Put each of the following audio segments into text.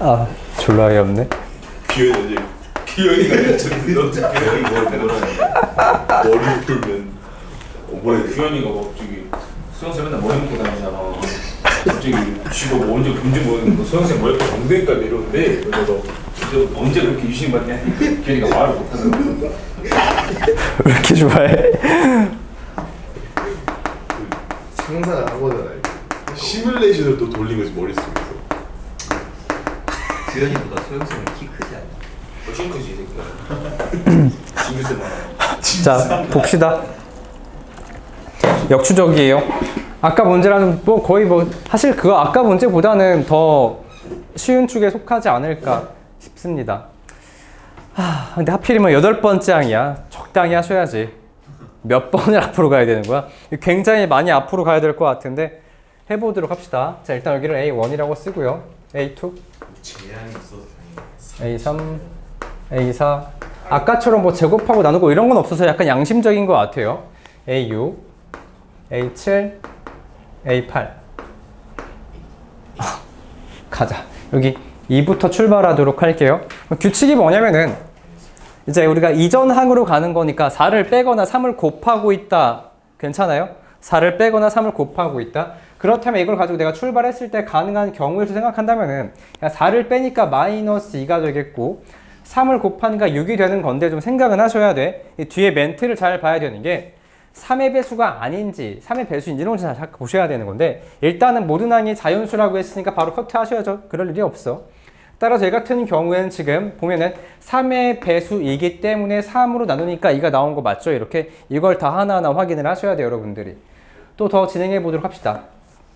아 졸라 어이없네 규현이 이제 규현이가 저기 너 규현이 뭐 대단한 머리 풀면 어, 뭐야 규 규현이가 뭐 저기 수영쌤 맨날 머리 묶고 다니잖아. 갑자기 쥐가 뭐 언제 문제 모르는 거 수영쌤 머리 묶고 엉덩이까지 내려오는데 그래서 너 언제 그렇게 유심 받냐? 규현이가 말을 못하는 거. 왜 이렇게 좋아해? 상상을 하거잖아요. 시뮬레이션을 또 돌린 거지 머릿속에서. 규현이보다 소영쌤은 키 크지 않냐? 훨씬 크지 이 새끼가. 징크스 말. 자 봅시다. 역추적이에요. 아까 문제라는 뭐 거의 뭐 사실 그거 아까 문제보다는 더 쉬운 축에 속하지 않을까 싶습니다. 아 근데 하필이면 여덟 번째 항이야. 적당히 하셔야지. 몇 번을 앞으로 가야 되는 거야? 굉장히 많이 앞으로 가야 될 것 같은데 해보도록 합시다. 자 일단 여기를 A1이라고 쓰고요. A2 재앙이 있어서 A3, A4 아까처럼 뭐 제곱하고 나누고 이런 건 없어서 약간 양심적인 것 같아요. A6, A7, A8 아, 가자. 여기 2부터 출발하도록 할게요. 규칙이 뭐냐면은 이제 우리가 이전 항으로 가는 거니까 4를 빼거나 3을 곱하고 있다. 괜찮아요? 4를 빼거나 3을 곱하고 있다 그렇다면 이걸 가지고 내가 출발했을 때 가능한 경우를 생각한다면은 그냥 4를 빼니까 마이너스 2가 되겠고 3을 곱하니까 6이 되는 건데 좀 생각은 하셔야 돼. 이 뒤에 멘트를 잘 봐야 되는 게 3의 배수가 아닌지 3의 배수인지 이런 걸잘 보셔야 되는 건데 일단은 모든 항이 자연수라고 했으니까 바로 커트 하셔야죠. 그럴 일이 없어. 따라서 얘 같은 경우에는 지금 보면은 3의 배수이기 때문에 3으로 나누니까 2가 나온 거 맞죠? 이렇게 이걸 다 하나하나 확인을 하셔야 돼요, 여러분들이. 또 더 진행해 보도록 합시다.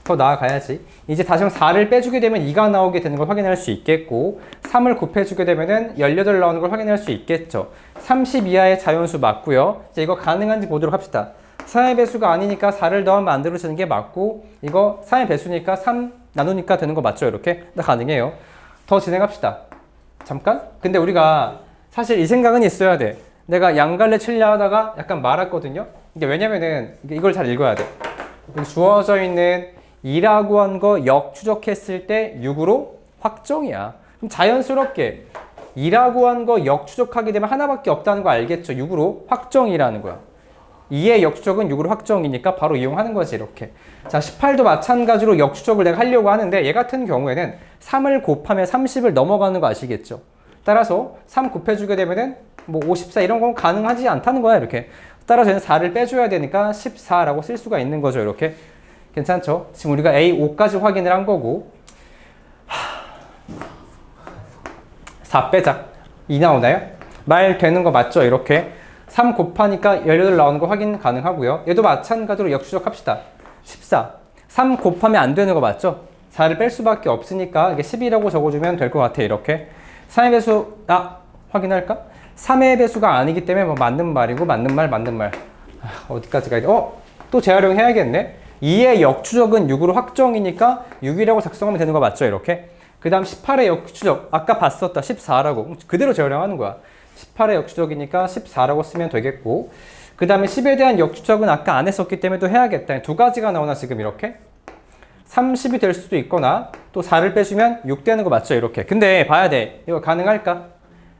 더 나아가야지. 이제 다시 한번 4를 빼주게 되면 2가 나오게 되는 걸 확인할 수 있겠고 3을 곱해주게 되면은 18 나오는 걸 확인할 수 있겠죠. 30 이하의 자연수 맞고요. 이제 이거 가능한지 보도록 합시다. 3의 배수가 아니니까 4를 더하면 만들어지는 게 맞고 이거 3의 배수니까 3 나누니까 되는 거 맞죠? 이렇게 다 가능해요. 더 진행합시다. 잠깐? 근데 우리가 사실 이 생각은 있어야 돼. 내가 양갈래 칠려 하다가 약간 말았거든요. 이게 왜냐면은 이걸 잘 읽어야 돼. 주어져 있는 2라고 한 거 역 추적했을 때 6으로 확정이야. 그럼 자연스럽게 2라고 한 거 역 추적하게 되면 하나밖에 없다는 거 알겠죠? 6으로 확정이라는 거야. 2의 역추적은 6으로 확정이니까 바로 이용하는 거지 이렇게. 자 18도 마찬가지로 역추적을 내가 하려고 하는데 얘 같은 경우에는 3을 곱하면 30을 넘어가는 거 아시겠죠? 따라서 3 곱해주게 되면은 뭐 54 이런 건 가능하지 않다는 거야 이렇게. 따라서 얘는 4를 빼줘야 되니까 14라고 쓸 수가 있는 거죠 이렇게. 괜찮죠? 지금 우리가 A5까지 확인을 한 거고 4 빼자 2 나오나요? 말 되는 거 맞죠? 이렇게 3 곱하니까 18 나오는 거 확인 가능하고요 얘도 마찬가지로 역추적 합시다 14 3 곱하면 안 되는 거 맞죠? 4를 뺄 수밖에 없으니까 이게 10이라고 적어주면 될 것 같아 이렇게 3의 배수 아 확인할까? 3의 배수가 아니기 때문에 뭐 맞는 말이고 맞는 말 맞는 말 아, 어디까지 가야 돼? 어? 또 재활용 해야겠네 2의 역추적은 6으로 확정이니까 6이라고 작성하면 되는 거 맞죠? 이렇게. 그 다음 18의 역추적. 아까 봤었다. 14라고. 그대로 재활용하는 거야. 18의 역추적이니까 14라고 쓰면 되겠고. 그 다음에 10에 대한 역추적은 아까 안 했었기 때문에 또 해야겠다. 두 가지가 나오나 지금 이렇게. 30이 될 수도 있거나 또 4를 빼주면 6 되는 거 맞죠? 이렇게. 근데 봐야 돼. 이거 가능할까?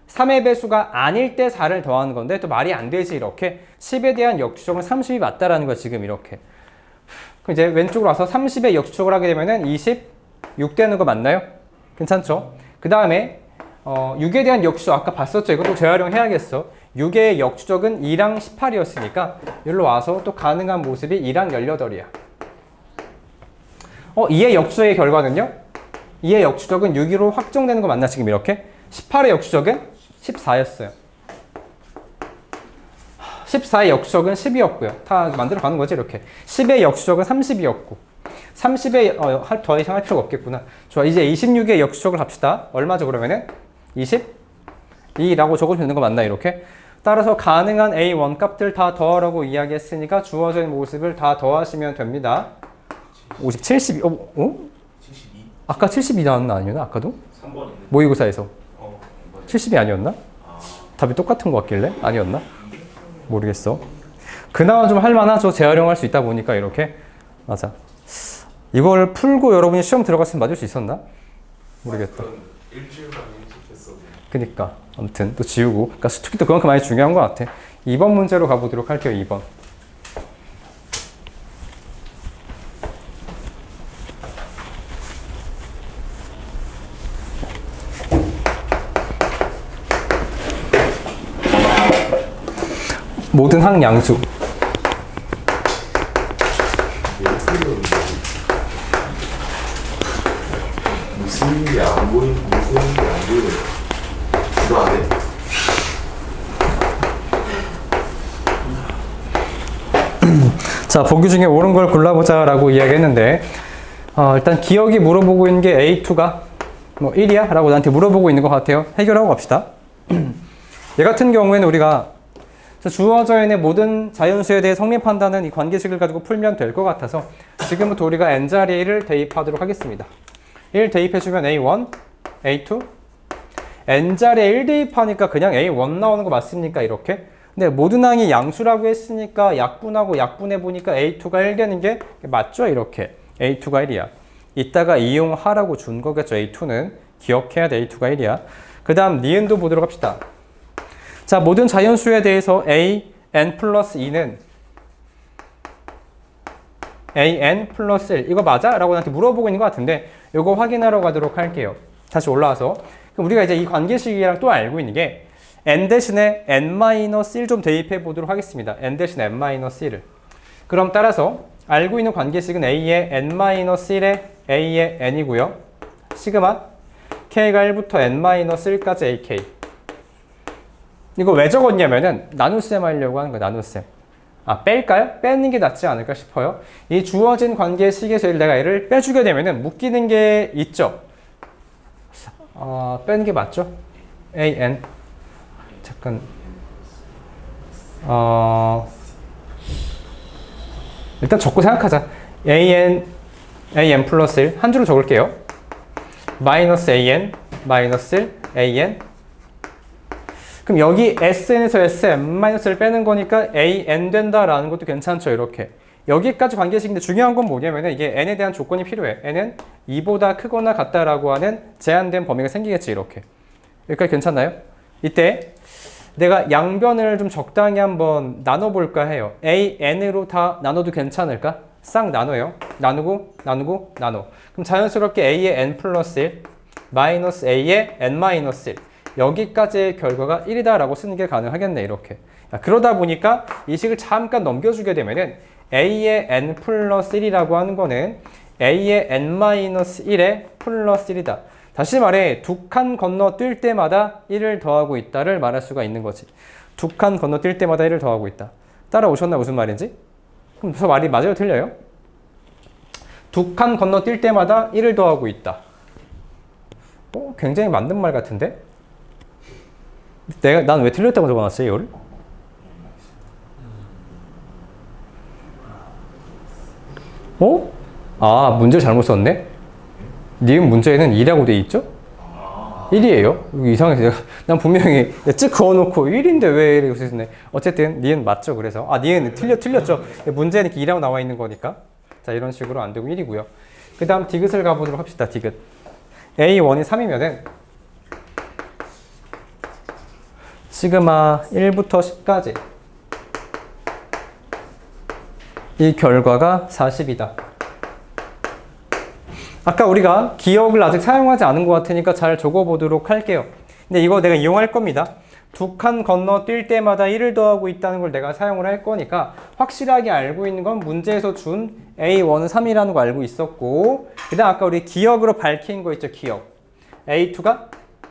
3의 배수가 아닐 때 4를 더하는 건데 또 말이 안 되지 이렇게. 10에 대한 역추적은 30이 맞다라는 거야 지금 이렇게. 그럼 이제 왼쪽으로 와서 30의 역추적을 하게 되면은 26 되는 거 맞나요? 괜찮죠? 그 다음에 어, 6에 대한 역추적 아까 봤었죠? 이것도 재활용해야겠어. 6의 역추적은 2랑 18이었으니까 여기로 와서 또 가능한 모습이 2랑 18이야. 어, 2의 역추적의 결과는요? 2의 역추적은 6으로 확정되는 거 맞나 지금 이렇게? 18의 역추적은 14였어요. 14의 역수적은 10이었고요. 다 만들어 가는 거지 이렇게. 10의 역수적은 30이었고 30의 어, 할- 더 이상 할 필요가 없겠구나. 좋아. 이제 26의 역수적을 합시다. 얼마죠 그러면은? 22라고 적어주면 되는 거 맞나 이렇게? 따라서 가능한 A1 값들 다 더하라고 이야기했으니까 주어져 있는 모습을 다 더하시면 됩니다. 50, 72, 어? 어? 72. 아까 72 나왔나 아니었나? 아까도? 3번인데. 모의고사에서 어. 70이 아니었나? 답이 똑같은 것 같길래? 아니었나? 모르겠어. 그나마 좀 할만하죠. 재활용할 수 있다 보니까 이렇게. 맞아. 이걸 풀고 여러분이 시험 들어갔으면 맞을 수 있었나? 모르겠다. 연습했어. 그니까 아무튼 또 지우고 그러니까 수특기도 그만큼 많이 중요한 것 같아 2번 문제로 가보도록 할게요 2번 모든 항양수 무슨 일이 안 보인 무슨 일이 안 보여. 이거 안 해? 자, 보기 중에 옳은 걸 골라보자 라고 이야기했는데, 어, 일단 기억이 물어보고 있는 게 A2가 뭐 1이야? 라고 나한테 물어보고 있는 것 같아요. 해결하고 갑시다. 얘 같은 경우에는 우리가 저 주어져 있는 모든 자연수에 대해 성립 판단은 이 관계식을 가지고 풀면 될 것 같아서 지금부터 우리가 n자리에 1을 대입하도록 하겠습니다. 1 대입해주면 A1, A2, n자리에 1 대입하니까 그냥 A1 나오는 거 맞습니까? 이렇게. 근데 모든 항이 양수라고 했으니까 약분하고 약분해 보니까 A2가 1 되는 게 맞죠? 이렇게. A2가 1이야. 이따가 이용하라고 준 거겠죠? A2는. 기억해야 돼. A2가 1이야. 그 다음 니은도 보도록 합시다. 자, 모든 자연수에 대해서 A, n 플러스 2는 a n 플러스 1 이거 맞아? 라고 나한테 물어보고 있는 것 같은데 이거 확인하러 가도록 할게요. 다시 올라와서 그럼 우리가 이제 이 관계식이랑 또 알고 있는 게 n 대신에 n-1 좀 대입해 보도록 하겠습니다. n 대신에 n-1을 그럼 따라서 알고 있는 관계식은 a의 n-1에 a의 n이고요. 시그마 k가 1부터 n-1까지 ak 이거 왜 적었냐면은 나눗셈 하려고 하는 거야 나눗셈. 아 뺄까요? 빼는 게 낫지 않을까 싶어요. 이 주어진 관계식에서 내가 얘를 빼주게 되면은 묶이는 게 있죠. 어, 빼는 게 맞죠? an 잠깐. 어 일단 적고 생각하자. An an 플러스 1 한 줄로 적을게요. 마이너스 an 마이너스 1 an 그럼 여기 sn에서 sn-를 빼는 거니까 an 된다라는 것도 괜찮죠 이렇게. 여기까지 관계식인데 중요한 건 뭐냐면 이게 n에 대한 조건이 필요해. N은 2보다 크거나 같다라고 하는 제한된 범위가 생기겠지 이렇게. 여기까지 괜찮나요? 이때 내가 양변을 좀 적당히 한번 나눠볼까 해요. A, n으로 다 나눠도 괜찮을까? 싹 나눠요. 나누고 나누고 나눠. 그럼 자연스럽게 a의 n 플러스 1 마이너스 a의 n 마이너스 1 여기까지의 결과가 1이다라고 쓰는 게 가능하겠네 이렇게 자, 그러다 보니까 이 식을 잠깐 넘겨주게 되면은 a의 n 플러스 1이라고 하는 거는 a의 n 마이너스 1의 플러스 1이다 다시 말해 두 칸 건너 뛸 때마다 1을 더하고 있다를 말할 수가 있는 거지 두 칸 건너 뛸 때마다 1을 더하고 있다 따라오셨나 무슨 말인지? 그럼 저 말이 맞아요 틀려요? 두 칸 건너 뛸 때마다 1을 더하고 있다 어, 굉장히 맞는 말 같은데? 내가 난 왜 틀렸다고 적어놨어요 이거를? 어? 아 문제를 잘못 썼네? 니은 문제에는 2라고 돼 있죠? 1이에요? 이상해서 난 분명히 쭉 그어놓고 1인데 왜 이렇게 쓰네 어쨌든 니은 맞죠 그래서 아 니은 틀려, 틀렸죠 문제는 이렇게 2라고 나와 있는 거니까 자 이런 식으로 안 되고 1이고요 그 다음 디귿을 가보도록 합시다 디귿 A1이 3이면은 시그마 1부터 10까지 이 결과가 40이다. 아까 우리가 기억을 아직 사용하지 않은 것 같으니까 잘 적어보도록 할게요. 근데 이거 내가 이용할 겁니다. 두 칸 건너 뛸 때마다 1을 더하고 있다는 걸 내가 사용을 할 거니까 확실하게 알고 있는 건 문제에서 준 A1은 3이라는 거 알고 있었고 그 다음 아까 우리 기억으로 밝힌 거 있죠 기억 A2가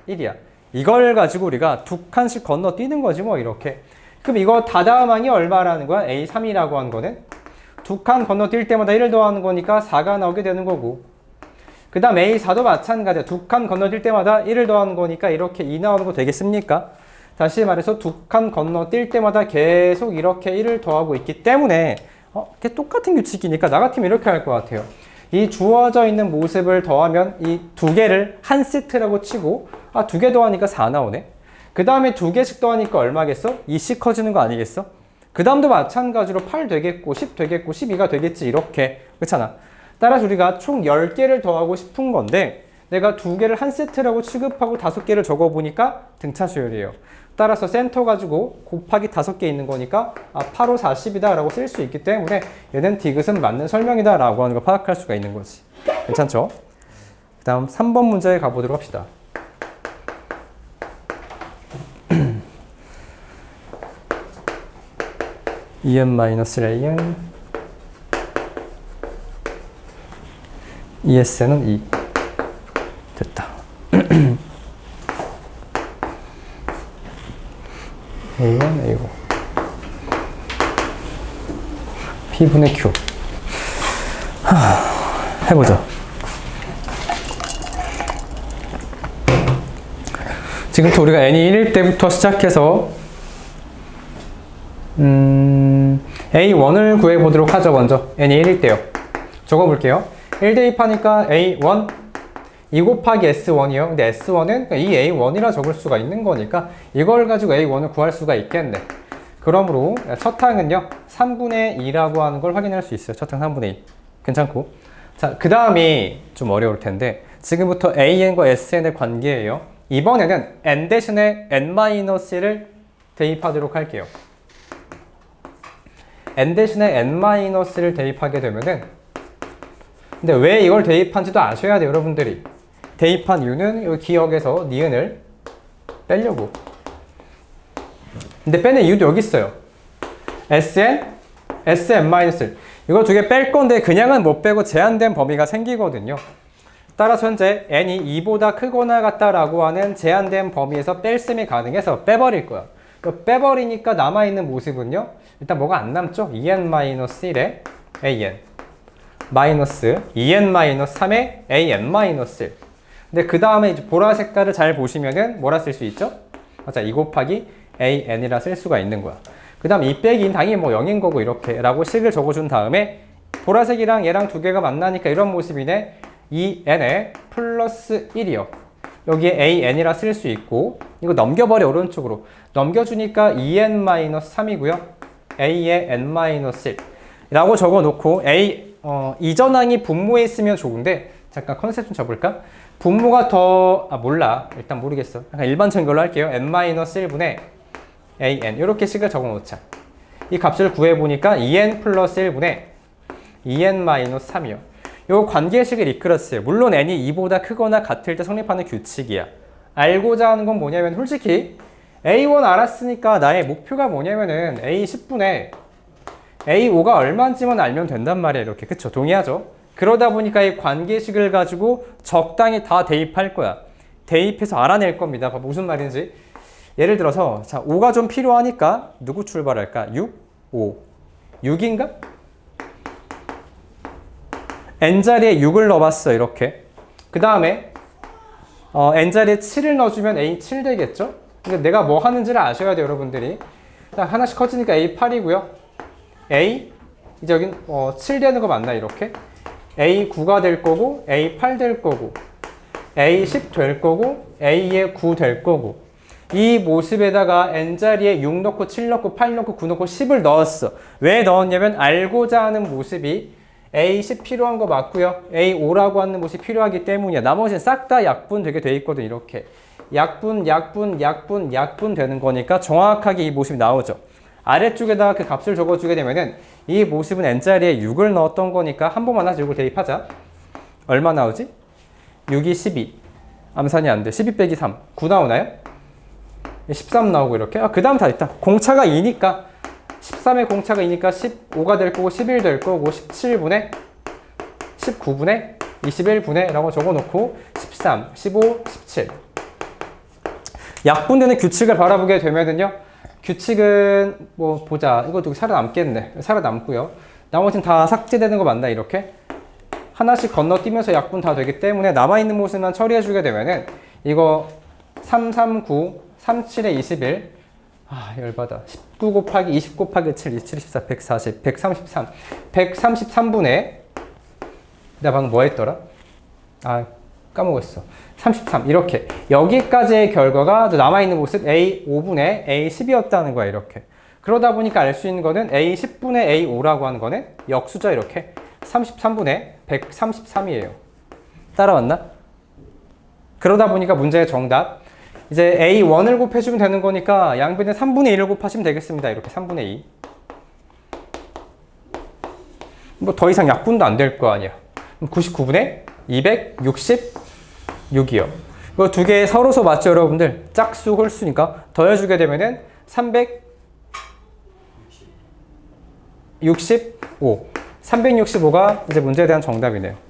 1이야 이걸 가지고 우리가 두 칸씩 건너 뛰는 거지 뭐 이렇게 그럼 이거 다다음항이 얼마라는 거야? A3이라고 한 거는 두 칸 건너 뛸 때마다 1을 더하는 거니까 4가 나오게 되는 거고 그 다음 A4도 마찬가지야 두 칸 건너 뛸 때마다 1을 더하는 거니까 이렇게 2 나오는 거 되겠습니까? 다시 말해서 두 칸 건너 뛸 때마다 계속 이렇게 1을 더하고 있기 때문에 어, 똑같은 규칙이니까 나 같으면 이렇게 할 것 같아요. 이 주어져 있는 모습을 더하면 이 두 개를 한 세트라고 치고 아 두 개 더하니까 4 나오네. 그 다음에 두 개씩 더하니까 얼마겠어? 2씩 커지는 거 아니겠어? 그 다음도 마찬가지로 8 되겠고 10 되겠고 12가 되겠지 이렇게 그렇잖아. 따라서 우리가 총 10개를 더하고 싶은 건데 내가 두 개를 한 세트라고 취급하고 다섯 개를 적어보니까 등차 수열이에요. 따라서 센터 가지고 곱하기 다섯 개 있는 거니까 아, 8, 5, 40이다 라고 쓸 수 있기 때문에 얘는 디귿은 맞는 설명이다 라고 하는 걸 파악할 수가 있는 거지. 괜찮죠? 그 다음 3번 문제에 가보도록 합시다. EN 마이너스 AN ES는 2 됐다. A1, A5 P분의 Q 하, 해보자. 지금부터 우리가 n이 1일 때부터 시작해서 음, A1을 구해보도록 하죠, 먼저. n이 1일 때요. 적어볼게요. 1 대입하니까 A1, 2 곱하기 S1이요. 근데 S1은 이 A1이라 적을 수가 있는 거니까 이걸 가지고 A1을 구할 수가 있겠네. 그러므로 첫 항은요, 3분의 2라고 하는 걸 확인할 수 있어요. 첫 항 3분의 2. 괜찮고. 자, 그 다음이 좀 어려울 텐데, 지금부터 AN과 SN의 관계예요. 이번에는 N 대신에 N-를 대입하도록 할게요. N 대신에 N-를 대입하게 되면은 근데 왜 이걸 대입한지도 아셔야 돼요, 여러분들이. 대입한 이유는 이 기억에서 니은을 빼려고. 근데 빼는 이유도 여기 있어요. Sn, Sn-1. 이거 두 개 뺄 건데 그냥은 못 빼고 제한된 범위가 생기거든요. 따라서 현재 n이 2보다 크거나 같다라고 하는 제한된 범위에서 뺄셈이 가능해서 빼버릴 거야. 그 빼버리니까 남아있는 모습은요. 일단 뭐가 안 남죠? 2n-1에 an 마이너스 2n-3에 an-1 근데 그 다음에 이제 보라 색깔을 잘 보시면은 뭐라 쓸 수 있죠? 맞아, 2 곱하기 an이라 쓸 수가 있는 거야. 그 다음 이 빼기는 당연히 뭐 0인 거고 이렇게 라고 식을 적어준 다음에 보라색이랑 얘랑 두 개가 만나니까 이런 모습이네. 2n에 플러스 1이요. 여기에 an이라 쓸 수 있고 이거 넘겨버려 오른쪽으로 넘겨주니까 2n-3이고요. a의 n-1 라고 적어놓고 a 어, 이전항이 분모에 있으면 좋은데 잠깐 컨셉 좀 잡을까? 분모가 더 아 몰라 일단 모르겠어 약간 일반적인 걸로 할게요 n-1분의 an 이렇게 식을 적어 놓자 이 값을 구해보니까 2n 플러스 1분의 2n-3이요 요 관계식을 이끌었어요 물론 n이 2보다 크거나 같을 때 성립하는 규칙이야 알고자 하는 건 뭐냐면 솔직히 a1 알았으니까 나의 목표가 뭐냐면은 a10분의 A5가 얼마인지만 알면 된단 말이에요. 이렇게. 그쵸? 동의하죠? 그러다 보니까 이 관계식을 가지고 적당히 다 대입할 거야. 대입해서 알아낼 겁니다. 무슨 말인지. 예를 들어서, 자, 5가 좀 필요하니까 누구 출발할까? 6, 5. 6인가? N자리에 6을 넣어봤어. 이렇게. 그 다음에, 어, N자리에 7을 넣어주면 A7 되겠죠? 근데 내가 뭐 하는지를 아셔야 돼요. 여러분들이. 자, 하나씩 커지니까 A8이고요. A 이제 여긴 어, 7 되는 거 맞나 이렇게? A 9가 될 거고 A 8 될 거고 A 10 될 거고 A의 9 될 거고 이 모습에다가 n자리에 6 넣고 7 넣고 8 넣고 9 넣고 10을 넣었어. 왜 넣었냐면 알고자 하는 모습이 A 10 필요한 거 맞고요. A 5라고 하는 모습이 필요하기 때문이야. 나머지는 싹 다 약분 되게 돼 있거든 이렇게. 약분, 약분, 약분, 약분 되는 거니까 정확하게 이 모습이 나오죠. 아래쪽에다가 그 값을 적어주게 되면은 이 모습은 n자리에 6을 넣었던 거니까 한 번만 하자 6을 대입하자. 얼마 나오지? 6이 12. 암산이 안 돼. 12 빼기 3. 9 나오나요? 13 나오고 이렇게. 아, 그 다음 다 있다. 공차가 2니까 13의 공차가 2니까 15가 될 거고 11 될 거고 17분의 19분의 21분의 라고 적어놓고 13, 15, 17. 약분되는 규칙을 바라보게 되면은요. 규칙은 뭐 보자. 이것도 살아남겠네. 살아남고요. 나머지는 다 삭제되는 거 맞나 이렇게? 하나씩 건너뛰면서 약분 다 되기 때문에 남아있는 모습만 처리해 주게 되면은 이거 3, 3, 9, 3, 7에 21 아 열받아 19 곱하기 20 곱하기 7, 27, 24, 140, 133 133분의 내가 방금 뭐 했더라? 아 까먹었어 33 이렇게 여기까지의 결과가 남아있는 모습 A 5분의 A 10이었다는 거야 이렇게 그러다 보니까 알 수 있는 거는 A 10분의 A 5라고 하는 거는 역수죠 이렇게 33분의 133이에요 따라왔나? 그러다 보니까 문제의 정답. 이제 A1을 곱해주면 되는 거니까 양변에 3분의 1을 곱하시면 되겠습니다. 이렇게 3분의 2. 뭐 더 이상 약분도 안 될 거 아니야. 99분의 266이요. 이거 두 개 서로서 맞죠, 여러분들? 짝수, 홀수니까 더해주게 되면은 365. 365가 이제 문제에 대한 정답이네요.